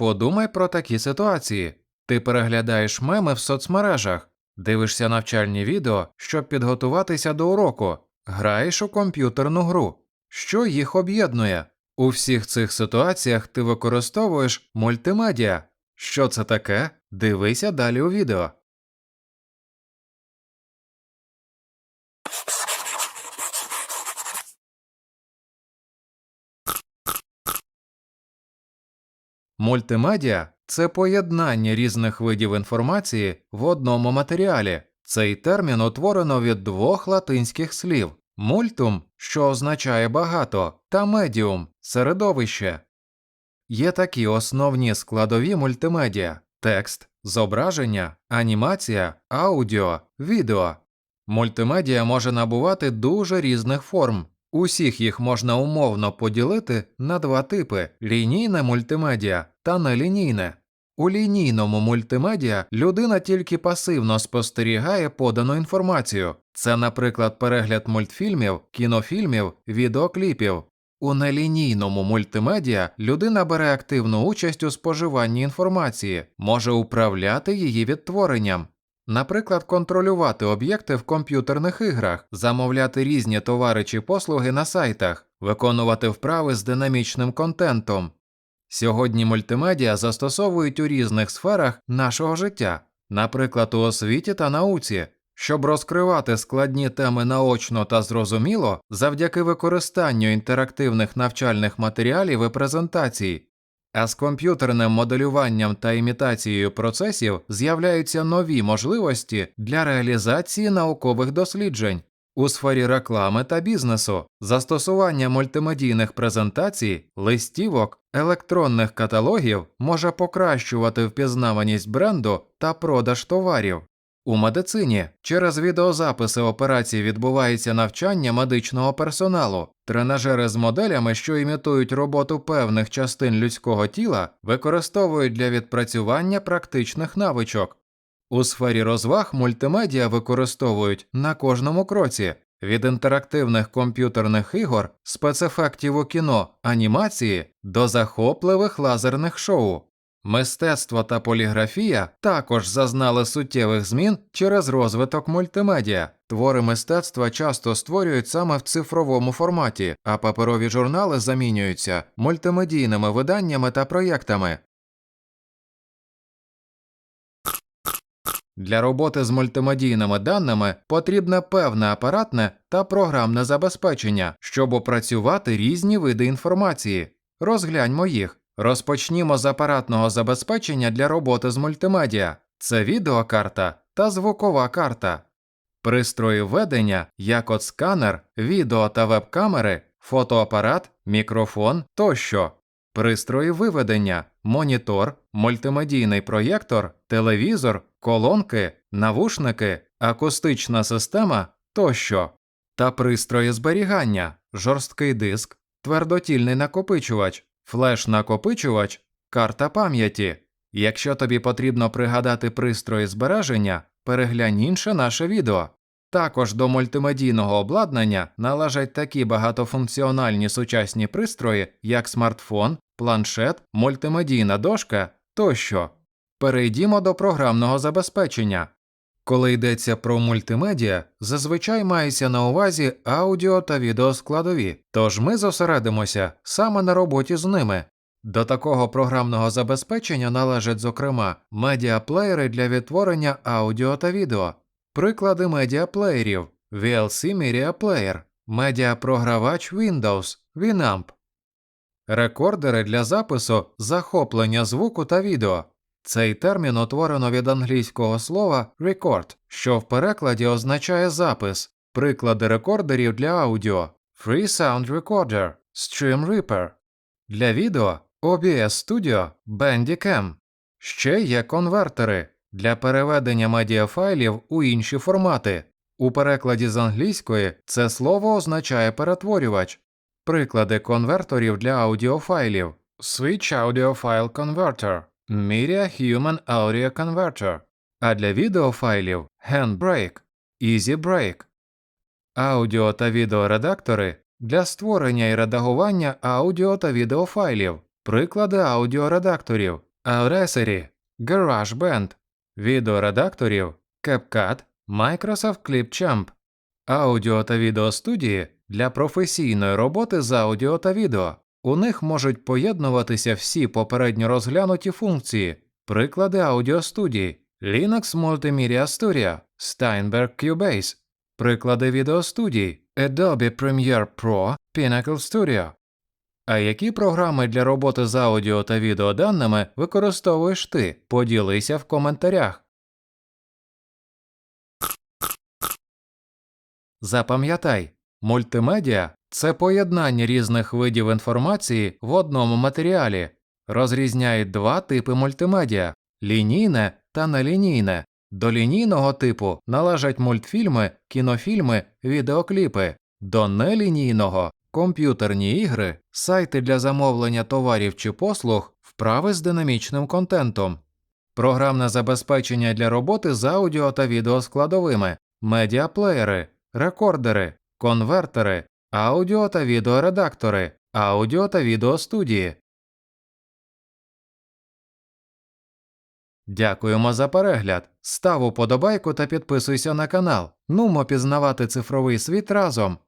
Подумай про такі ситуації. Ти переглядаєш меми в соцмережах, дивишся навчальні відео, щоб підготуватися до уроку, граєш у комп'ютерну гру. Що їх об'єднує? У всіх цих ситуаціях ти використовуєш мультимедіа. Що це таке? Дивися далі у відео. Мультимедіа це поєднання різних видів інформації в одному матеріалі. Цей термін утворено від двох латинських слів мультум, що означає багато, та медіум середовище. Є такі основні складові мультимедіа текст, зображення, анімація, аудіо, відео. Мультимедіа може набувати дуже різних форм. Усіх їх можна умовно поділити на два типи лінійне мультимедіа та нелінійне. У лінійному мультимедіа людина тільки пасивно спостерігає подану інформацію. Це, наприклад, перегляд мультфільмів, кінофільмів, відеокліпів. У нелінійному мультимедіа людина бере активну участь у споживанні інформації, може управляти її відтворенням. Наприклад, контролювати об'єкти в комп'ютерних іграх, замовляти різні товари чи послуги на сайтах, виконувати вправи з динамічним контентом. Сьогодні мультимедіа застосовують у різних сферах нашого життя, наприклад, у освіті та науці, щоб розкривати складні теми наочно та зрозуміло завдяки використанню інтерактивних навчальних матеріалів і презентацій. А з комп'ютерним моделюванням та імітацією процесів з'являються нові можливості для реалізації наукових досліджень у сфері реклами та бізнесу, застосування мультимедійних презентацій, листівок, електронних каталогів може покращувати впізнаваність бренду та продаж товарів. У медицині через відеозаписи операцій відбувається навчання медичного персоналу. Тренажери з моделями, що імітують роботу певних частин людського тіла, використовують для відпрацювання практичних навичок. У сфері розваг мультимедіа використовують на кожному кроці від інтерактивних комп'ютерних ігор, спецефектів у кіно, анімації до захопливих лазерних шоу. Мистецтво та поліграфія також зазнали суттєвих змін через розвиток мультимедіа. Твори мистецтва часто створюють саме в цифровому форматі, а паперові журнали замінюються мультимедійними виданнями та проєктами. Для роботи з мультимедійними даними потрібне певне апаратне та програмне забезпечення, щоб опрацювати різні види інформації. Розгляньмо їх. Розпочнімо з апаратного забезпечення для роботи з мультимедіа. Це відеокарта та звукова карта. Пристрої ведення, як от сканер, відео та веб-камери, фотоапарат, мікрофон тощо. Пристрої виведення, монітор, мультимедійний проєктор, телевізор, колонки, навушники, акустична система тощо. Та пристрої зберігання, жорсткий диск, твердотільний накопичувач, флеш-накопичувач, карта пам'яті. Якщо тобі потрібно пригадати пристрої збереження, переглянь інше наше відео. Також до мультимедійного обладнання належать такі багатофункціональні сучасні пристрої, як смартфон, планшет, мультимедійна дошка тощо. Перейдімо до програмного забезпечення. Коли йдеться про мультимедіа, зазвичай мається на увазі аудіо та відеоскладові, тож ми зосередимося саме на роботі з ними. До такого програмного забезпечення належать, зокрема, медіаплеєри для відтворення аудіо та відео, приклади медіаплеєрів. VLC Media Player, медіапрогравач Windows, Winamp, рекордери для запису захоплення звуку та відео. Цей термін утворено від англійського слова record, що в перекладі означає запис, приклади рекордерів для аудіо. Free Sound Recorder, Stream Reaper. Для відео. OBS Studio, Bandicam. Ще є конвертери для переведення медіафайлів у інші формати. У перекладі з англійської це слово означає перетворювач. Приклади конверторів для аудіофайлів. Switch Audio File Converter, Media Human Audio Converter, а для відеофайлів Handbrake, Easy Break. Аудіо та відеоредактори для створення і редагування аудіо та відеофайлів, приклади аудіоредакторів. Audacity, GarageBand, відеоредакторів, CapCut, Microsoft Clipchamp, аудіо та відеостудії для професійної роботи з аудіо та відео. У них можуть поєднуватися всі попередньо розглянуті функції, приклади аудіостудій, Linux Multimedia Studio, Steinberg Cubase, приклади відеостудій, Adobe Premiere Pro, Pinnacle Studio. А які програми для роботи з аудіо та відеоданими використовуєш ти? Поділися в коментарях. Запам'ятай, мультимедіа це поєднання різних видів інформації в одному матеріалі. Розрізняють два типи мультимедіа лінійне та нелінійне. До лінійного типу належать мультфільми, кінофільми, відеокліпи, до нелінійного комп'ютерні ігри, сайти для замовлення товарів чи послуг, вправи з динамічним контентом, програмне забезпечення для роботи з аудіо та відеоскладовими, медіаплеєри, рекордери, конвертери, аудіо та відеоредактори, аудіо та відеостудії. Дякуємо за перегляд. Став уподобайку та підписуйся на канал. Нумо пізнавати цифровий світ разом.